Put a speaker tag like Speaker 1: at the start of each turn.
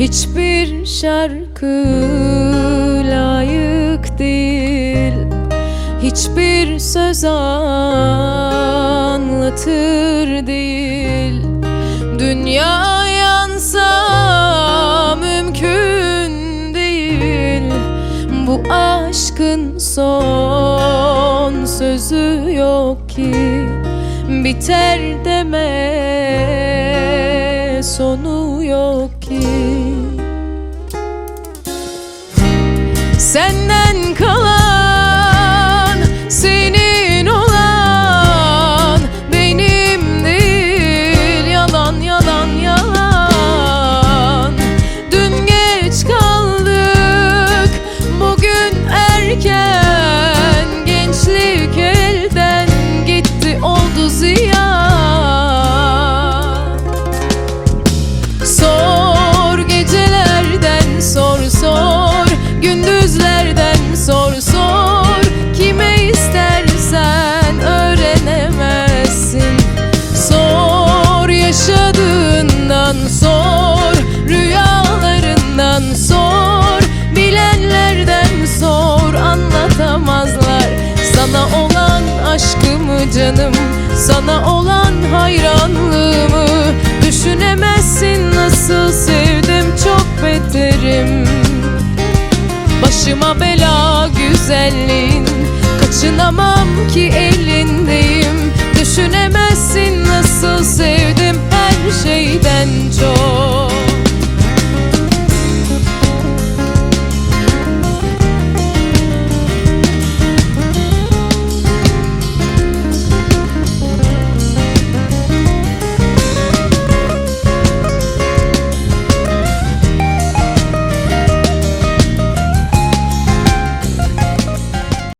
Speaker 1: Hiçbir şarkı layık değil. Hiçbir söz anlatır değil. Dünya yansa mümkün değil. Bu aşkın son sözü yok ki. Biter deme sonu yok ki Send Sana olan aşkımı canım Sana olan hayranlığımı. Düşünemezsin nasıl sevdim çok beterim. Başıma bela güzelliğin Kaçınamam ki elindeyim. Düşünemezsin